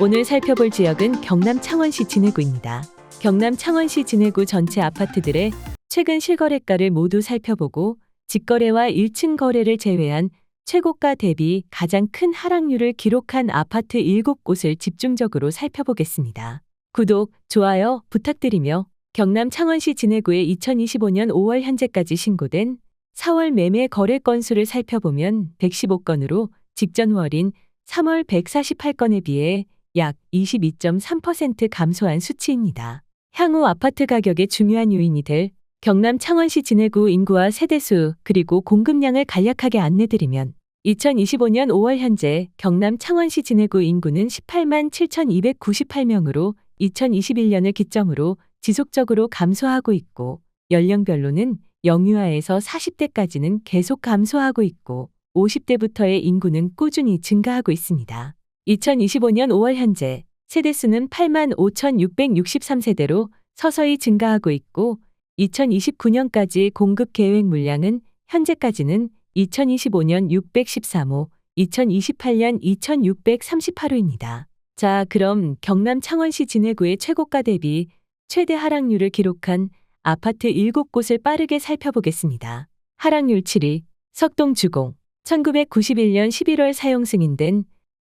오늘 살펴볼 지역은 경남 창원시 진해구입니다. 경남 창원시 진해구 전체 아파트들의 최근 실거래가를 모두 살펴보고 직거래와 1층 거래를 제외한 최고가 대비 가장 큰 하락률을 기록한 아파트 7곳을 집중적으로 살펴보겠습니다. 구독, 좋아요 부탁드리며 경남 창원시 진해구의 2025년 5월 현재까지 신고된 4월 매매 거래 건수를 살펴보면 115건으로 직전월인 3월 148건에 비해 약 22.3% 감소한 수치입니다. 향후 아파트 가격의 중요한 요인이 될 경남 창원시 진해구 인구와 세대수 그리고 공급량을 간략하게 안내드리면 2025년 5월 현재 경남 창원시 진해구 인구는 18만 7,298명으로 2021년을 기점으로 지속적으로 감소하고 있고 연령별로는 영유아에서 40대까지는 계속 감소하고 있고 50대부터의 인구는 꾸준히 증가하고 있습니다. 2025년 5월 현재 세대수는 8만 5,663세대로 서서히 증가하고 있고 2029년까지 공급 계획 물량은 현재까지는 2025년 613호, 2028년 2638호입니다. 자, 그럼 경남 창원시 진해구의 최고가 대비 최대 하락률을 기록한 아파트 7곳을 빠르게 살펴보겠습니다. 하락률 7위, 석동 주공. 1991년 11월 사용 승인된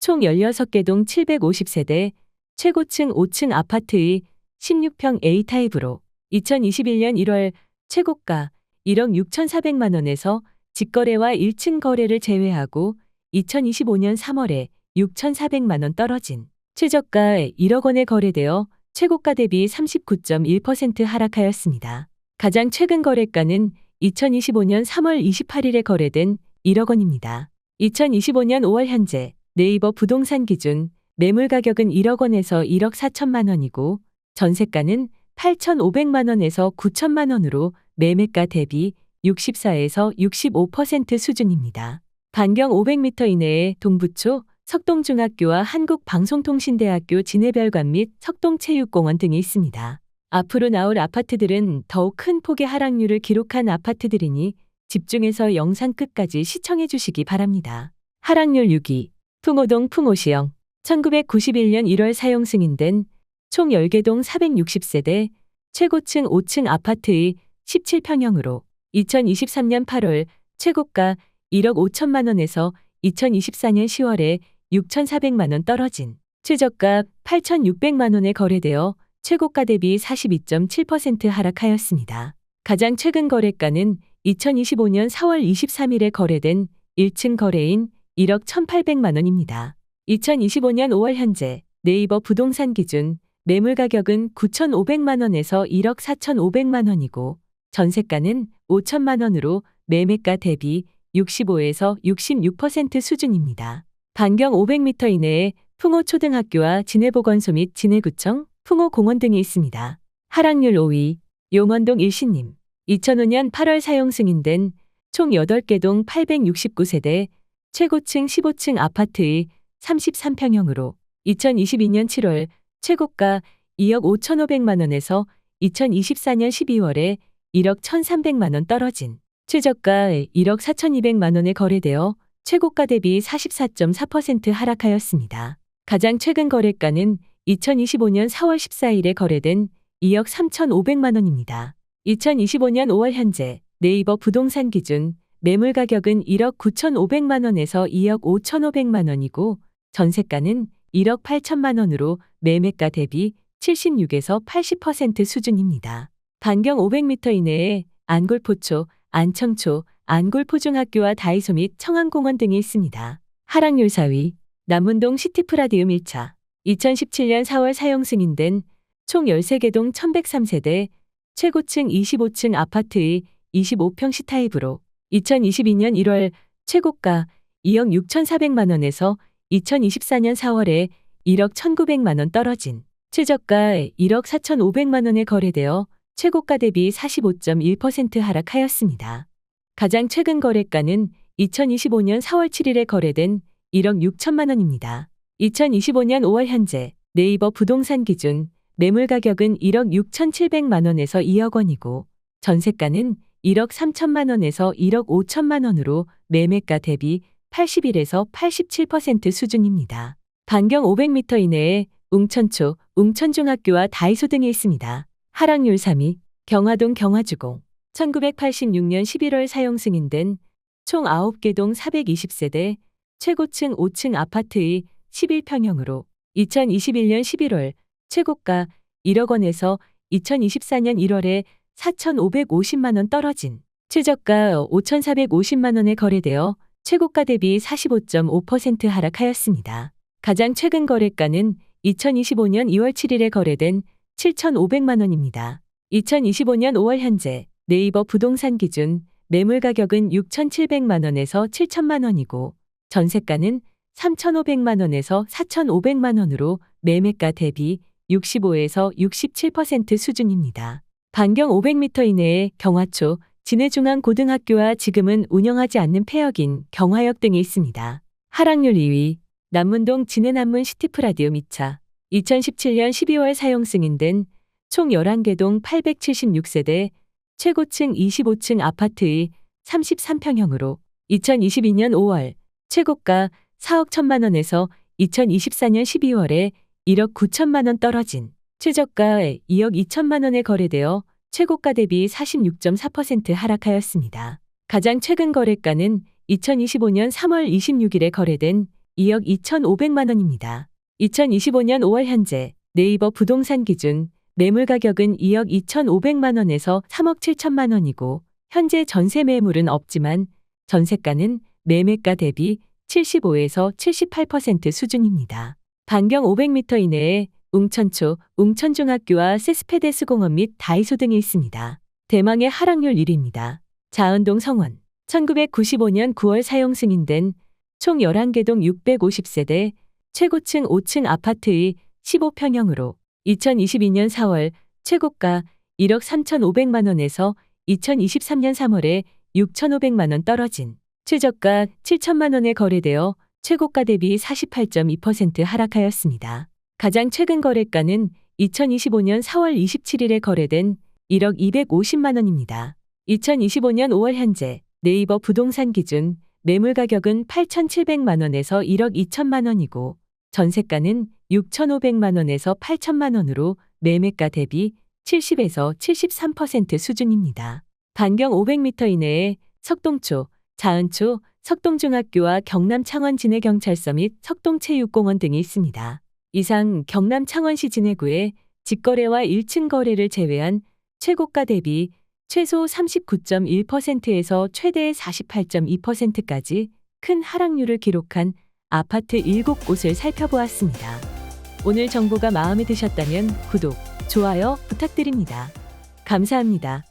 총 16개 동 750세대 최고층 5층 아파트의 16평 A타입으로 2021년 1월 최고가 1억 6,400만 원에서 직거래와 1층 거래를 제외하고 2025년 3월에 6,400만 원 떨어진 최저가 1억 원에 거래되어 최고가 대비 39.1% 하락하였습니다. 가장 최근 거래가는 2025년 3월 28일에 거래된 1억 원입니다. 2025년 5월 현재 네이버 부동산 기준 매물 가격은 1억 원에서 1억 4천만 원이고 전세가는 8,500만 원에서 9천만 원으로 매매가 대비 64에서 65% 수준입니다. 반경 500m 이내에 동부초, 석동중학교와 한국방송통신대학교 진해별관 및 석동체육공원 등이 있습니다. 앞으로 나올 아파트들은 더욱 큰 폭의 하락률을 기록한 아파트들이니 집중해서 영상 끝까지 시청해 주시기 바랍니다. 하락률 6위, 풍호동 풍호시형, 1991년 1월 사용 승인된 총 10개동 460세대 최고층 5층 아파트의 17평형으로 2023년 8월 최고가 1억 5천만 원에서 2024년 10월에 6,400만 원 떨어진 최저가 8,600만 원에 거래되어 최고가 대비 42.7% 하락하였습니다. 가장 최근 거래가는 2025년 4월 23일에 거래된 1층 거래인 1억 1,800만 원입니다. 2025년 5월 현재 네이버 부동산 기준 매물 가격은 9,500만 원에서 1억 4,500만 원이고 전세가는 5천만 원으로 매매가 대비 65에서 66% 수준입니다. 반경 500m 이내에 풍호초등학교와 진해보건소 및 진해구청, 풍호공원 등이 있습니다. 하락률 5위, 용원동 일신님. 2005년 8월 사용 승인된 총 8개 동 869세대 최고층 15층 아파트의 33평형으로 2022년 7월 최고가 2억 5,500만 원에서 2024년 12월에 1억 1,300만 원 떨어진 최저가 1억 4,200만 원에 거래되어 최고가 대비 44.4% 하락하였습니다. 가장 최근 거래가는 2025년 4월 14일에 거래된 2억 3,500만 원입니다. 2025년 5월 현재 네이버 부동산 기준 매물 가격은 1억 9,500만 원에서 2억 5,500만 원이고 전세가는 1억 8천만 원으로 매매가 대비 76에서 80% 수준입니다. 반경 500m 이내에 안골포초, 안청초, 안골포중학교와 다이소 및 청안공원 등이 있습니다. 하락률 4위, 남문동 시티프라디움 1차, 2017년 4월 사용 승인된 총 13개 동 1103세대 최고층 25층 아파트의 25평 시타입으로 2022년 1월 최고가 2억 6,400만 원에서 2024년 4월에 1억 1,900만 원 떨어진 최저가 1억 4,500만 원에 거래되어 최고가 대비 45.1% 하락하였습니다. 가장 최근 거래가는 2025년 4월 7일에 거래된 1억 6천만 원입니다. 2025년 5월 현재 네이버 부동산 기준 매물 가격은 1억 6,700만 원에서 2억 원이고 전세가는 1억 3천만 원에서 1억 5천만 원으로 매매가 대비 81에서 87% 수준입니다. 반경 500m 이내에 웅천초, 웅천중학교와 다이소 등이 있습니다. 하락률 3위, 경화동 경화주공. 1986년 11월 사용 승인된 총 9개 동 420세대 최고층 5층 아파트의 11평형으로 2021년 11월 최고가 1억 원에서 2024년 1월에 4,550만 원 떨어진 최저가 5,450만 원에 거래되어 최고가 대비 45.5% 하락하였습니다. 가장 최근 거래가는 2025년 2월 7일에 거래된 7,500만 원입니다. 2025년 5월 현재 네이버 부동산 기준 매물 가격은 6,700만 원에서 7천만 원이고 전세가는 3,500만 원에서 4,500만 원으로 매매가 대비 65에서 67% 수준입니다. 반경 500m 이내에 경화초, 진해중앙고등학교와 지금은 운영하지 않는 폐역인 경화역 등이 있습니다. 하락률 2위, 남문동 진해남문 시티프라디움 2차, 2017년 12월 사용 승인된 총 11개 동 876세대 최고층 25층 아파트의 33평형으로 2022년 5월 최고가 4억 1천만 원에서 2024년 12월에 1억 9천만 원 떨어진 최저가 2억 2천만 원에 거래되어 최고가 대비 46.4% 하락하였습니다. 가장 최근 거래가는 2025년 3월 26일에 거래된 2억 2,500만 원입니다. 2025년 5월 현재 네이버 부동산 기준 매물 가격은 2억 2,500만 원에서 3억 7천만 원이고 현재 전세 매물은 없지만 전세가는 매매가 대비 75에서 78% 수준입니다. 반경 500m 이내에 웅천초, 웅천중학교와 세스페데스 공원 및 다이소 등이 있습니다. 대망의 하락률 1위입니다. 자은동 성원 1995년 9월 사용 승인된 총 11개 동 650세대 최고층 5층 아파트의 15평형으로 2022년 4월 최고가 1억 3,500만 원에서 2023년 3월에 6,500만 원 떨어진 최저가 7천만 원에 거래되어 최고가 대비 48.2% 하락하였습니다. 가장 최근 거래가는 2025년 4월 27일에 거래된 1억 250만 원입니다. 2025년 5월 현재 네이버 부동산 기준 매물 가격은 8,700만 원에서 1억 2천만 원이고 전세가는 6,500만 원에서 8천만 원으로 매매가 대비 70에서 73% 수준입니다. 반경 500m 이내에 석동초, 자은초, 석동중학교와 경남 창원 진해경찰서 및 석동체육공원 등이 있습니다. 이상 경남 창원시 진해구의 직거래와 1층 거래를 제외한 최고가 대비 최소 39.1%에서 최대 48.2%까지 큰 하락률을 기록한 아파트 7곳을 살펴보았습니다. 오늘 정보가 마음에 드셨다면 구독, 좋아요 부탁드립니다. 감사합니다.